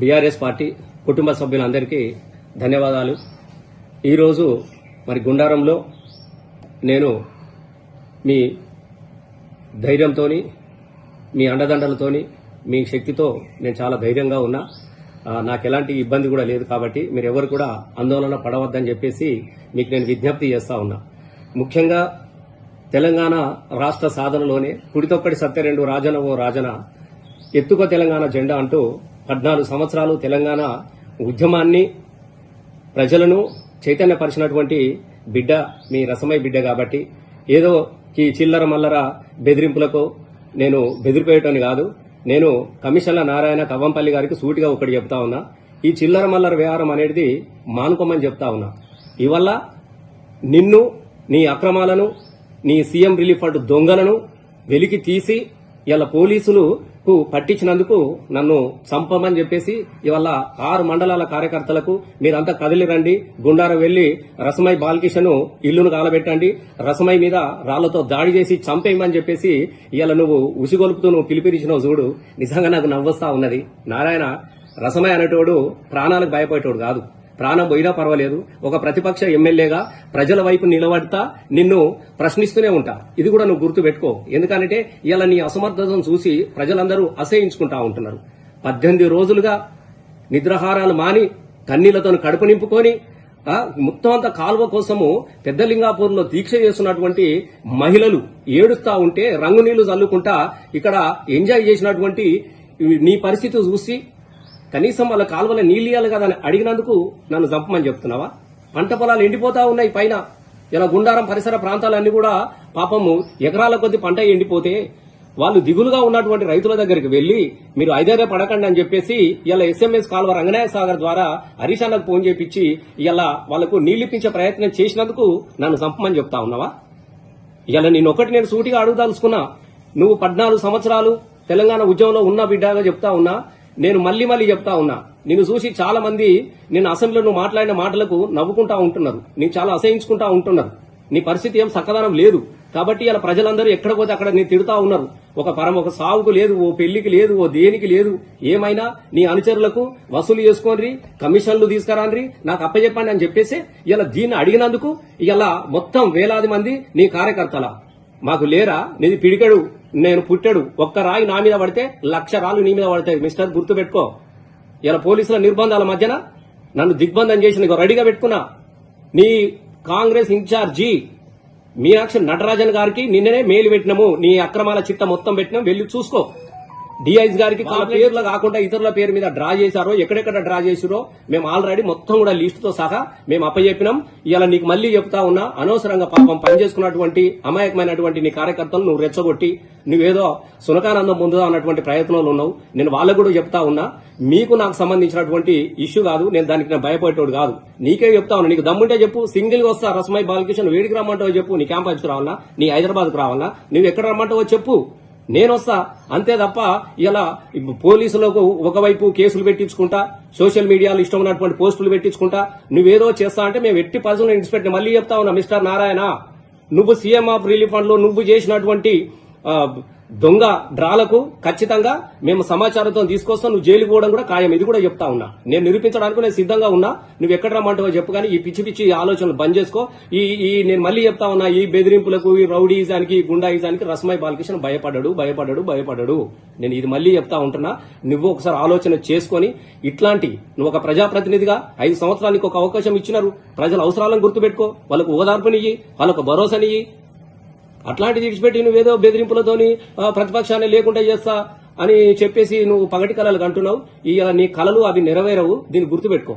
BRS party కుటుంబ సభ్యులందరికీ ధన్యవాదాలు. ఈరోజు మరి గుండారంలో నేను మీ ధైర్యంతో మీ అండదండలతోని మీ శక్తితో నేను చాలా ధైర్యంగా ఉన్నా. నాకు ఎలాంటి ఇబ్బంది కూడా లేదు కాబట్టి మీరు ఎవరు కూడా ఆందోళన పడవద్దని చెప్పేసి మీకు నేను విజ్ఞప్తి చేస్తా ఉన్నా. ముఖ్యంగా తెలంగాణ రాష్ట్ర సాధనలోనే కుడితొక్కడి సత్యరెండు రాజన ఓ రాజన ఎత్తుకో తెలంగాణ జెండా అంటూ పద్నాలుగు సంవత్సరాలు తెలంగాణ ఉద్యమాన్ని ప్రజలను చైతన్యపరిచినటువంటి బిడ్డ మీ రసమై బిడ్డ కాబట్టి ఏదో ఈ చిల్లర మల్లర బెదిరింపులకు నేను బెదిరిపోయేటని కాదు. నేను కమిషన్ల నారాయణ కవ్వంపల్లి గారికి సూటిగా ఒకటి చెప్తా ఉన్నా. ఈ చిల్లర మల్లర వ్యవహారం అనేది మానుకోమని చెప్తా ఉన్నా. ఇవల్ల నిన్ను నీ అక్రమాలను నీ సీఎం రిలీఫ్ ఫండ్ దొంగలను వెలికి తీసి ఇలా కు పట్టించినందుకు నన్ను చంపమని చెప్పేసి ఇవాళ ఆరు మండలాల కార్యకర్తలకు మీరంతా కదిలి రండి. గుండారం వెళ్ళి రసమై బాలకిషన్ ఇల్లును కాలబెట్టండి రసమై మీద రాళ్ళతో దాడి చేసి చంపేయమని చెప్పేసి ఇవాళ నువ్వు ఉసిగొలుపుతూ నువ్వు పిలిపిరిచినావు చూడు. నిజంగా నాకు నవ్వస్తా ఉన్నది. నారాయణ రసమై అనేటోడు ప్రాణాలకు భయపడేటోడు కాదు. ప్రాణం పోయినా పర్వాలేదు. ఒక ప్రతిపక్ష ఎమ్మెల్యేగా ప్రజల వైపు నిలబడతా నిన్ను ప్రశ్నిస్తూనే ఉంటా. ఇది కూడా నువ్వు గుర్తుపెట్టుకో ఎందుకంటే ఇలా నీ అసమర్థతను చూసి ప్రజలందరూ అసహించుకుంటా ఉంటున్నారు. పద్దెనిమిది రోజులుగా నిద్రహారాలు మాని కన్నీళ్ళతో కడుపు నింపుకొని మొత్తం అంతా కాలువ కోసము పెద్దలింగాపూర్లో దీక్ష చేస్తున్నటువంటి మహిళలు ఏడుస్తా ఉంటే రంగు నీళ్ళు చల్లుకుంటా ఇక్కడ ఎంజాయ్ చేసినటువంటి నీ పరిస్థితి చూసి కనీసం వాళ్ళ కాలువల నీళ్ళు ఇవ్వాలి కదా అని అడిగినందుకు నన్ను చంపమని చెప్తున్నావా? పంట పొలాలు ఎండిపోతా ఉన్నాయి పైన. ఇలా గుండారం పరిసర ప్రాంతాలన్నీ కూడా పాపము ఎకరాల కొద్ది పంట ఎండిపోతే వాళ్ళు దిగులుగా ఉన్నటువంటి రైతుల దగ్గరికి వెళ్ళి మీరు ఐదైదే పడకండి అని చెప్పేసి ఇలా ఎస్ఎంఎస్ కాలువ రంగనాయ సాగర్ ద్వారా హరీష్ అన్నకు ఫోన్ చేపించి ఇలా వాళ్ళకు నీళ్ళిప్పించే ప్రయత్నం చేసినందుకు నన్ను చంపమని చెప్తా ఉన్నావా? ఇలా నేను ఒకటి నేను సూటిగా అడుగుదలుచుకున్నా. నువ్వు పద్నాలుగు సంవత్సరాలు తెలంగాణ ఉద్యమంలో ఉన్న బిడ్డగా చెప్తా ఉన్నా. నేను మళ్ళీ మళ్ళీ చెప్తా ఉన్నా. నిన్ను చూసి చాలా మంది నేను అసెంబ్లీలో నువ్వు మాట్లాడిన మాటలకు నవ్వుకుంటా ఉంటున్నారు. నేను చాలా అసహించుకుంటా ఉంటున్నారు. నీ పరిస్థితి ఏం చక్కదనం లేదు. కాబట్టి ఇలా ప్రజలందరూ ఎక్కడ పోతే అక్కడ నీ తిడుతా ఉన్నారు. ఒక పరం ఒక సావుకు లేదు ఓ పెళ్ళికి లేదు ఓ దేనికి లేదు. ఏమైనా నీ అనుచరులకు వసూలు చేసుకోండి కమిషన్లు తీసుకురాండ్రి నాకు అప్పచెప్పండి అని చెప్పేసి ఇలా దీన్ని అడిగినందుకు ఇలా మొత్తం వేలాది మంది నీ కార్యకర్తల. మాకు లేరా? నీది పిడికడు. నేను పుట్టాడు. ఒక్క రాయి నా మీద పడితే లక్ష రాళ్ళు నీ మీద పడతాయి. మిస్టర్ గుర్తుపెట్టుకో. ఇలా పోలీసుల నిర్బంధాల మధ్యన నన్ను దిగ్బంధం చేసి నీకు రెడీగా పెట్టుకున్నా. నీ కాంగ్రెస్ ఇన్ఛార్జి మీనాక్షి నటరాజన్ గారికి నిన్ననే మేలు పెట్టినాము. నీ అక్రమాల చిట్ట మొత్తం పెట్టినాం. వెళ్ళి చూసుకో. డిఐస్ గారికి వాళ్ళ పేర్లు కాకుండా ఇతరుల పేరు మీద డ్రా చేశారో ఎక్కడెక్కడ డ్రా చేసిరో మేము ఆల్రెడీ మొత్తం కూడా లిస్ట్తో సహా మేము అప్పచెప్పినాం ఇలా నీకు మళ్ళీ చెప్తా ఉన్నా అనవసరంగా పాపం పనిచేసుకున్నటువంటి అమాయకమైనటువంటి నీ కార్యకర్తలు నువ్వు రెచ్చగొట్టి నువ్వేదో సునకానందం పొందుదా అన్నటువంటి ప్రయత్నంలో ఉన్నావు. నేను వాళ్ళకు కూడా చెప్తా ఉన్నా మీకు నాకు సంబంధించినటువంటి ఇష్యూ కాదు నేను దానికి నేను భయపడేటోడు కాదు. నీకే చెప్తా ఉన్నా నీకు దమ్ముంటే చెప్పు సింగిల్గా వస్తా రస్మై బాలకృష్ణ వేడికి రమ్మంటావో చెప్పు నీ క్యాంపస్ రావాలా నీ హైదరాబాద్ రావాలా నువ్వు ఎక్కడ రమ్మంటావో చెప్పు. నేను వస్తా అంతే తప్ప ఇలా పోలీసులకు ఒకవైపు కేసులు పెట్టించుకుంటా సోషల్ మీడియాలో ఇష్టం ఉన్నటువంటి పోస్టులు పెట్టించుకుంటా నువ్వేదో చేస్తా అంటే మేము ఎట్టి పర్సనల్ ఇన్స్పెక్టర్ మళ్ళీ చెప్తా ఉన్నా మిస్టర్ నారాయణ నువ్వు సీఎం ఆఫ్ రిలీఫ్ ఫండ్లో నువ్వు చేసినటువంటి దొంగ డ్రాలకు ఖచ్చితంగా మేము సమాచారంతో తీసుకొస్తాం నువ్వు జైలు పోవడం కూడా ఖాయం. ఇది కూడా చెప్తా ఉన్నా. నేను నిరూపించడానికి నేను సిద్ధంగా ఉన్నా. నువ్వు ఎక్కడ రమ్మంటావో చెప్పు కానీ ఈ పిచ్చి పిచ్చి ఆలోచనలు బంద్ చేసుకో. ఈ ఈ నేను మళ్ళీ చెప్తా ఉన్నా ఈ బెదిరింపులకు ఈ రౌడీజానికి ఈ గుండాయిజానికి రస్మై బాలకృష్ణ భయపడ్డాడు భయపడ్డాడు భయపడ్డాడు. నేను ఇది మళ్ళీ చెప్తా ఉంటున్నా. నువ్వు ఒకసారి ఆలోచన చేసుకొని ఇట్లాంటి నువ్వు ఒక ప్రజాప్రతినిధిగా ఐదు సంవత్సరాలకు ఒక అవకాశం ఇచ్చినారు. ప్రజల అవసరాలను గుర్తుపెట్టుకో. వాళ్ళకు ఓదార్పునియ్యి వాళ్ళకు భరోసానియ్యి. అట్లాంటిది విడిచిపెట్టి నువ్వేదో బెదిరింపులతోని ప్రతిపక్షాన్ని లేకుండా చేస్తా అని చెప్పేసి నువ్వు పగటి కళలు అంటున్నావు. ఇక నీ కళలు అవి నెరవేరవు. దీన్ని గుర్తుపెట్టుకో.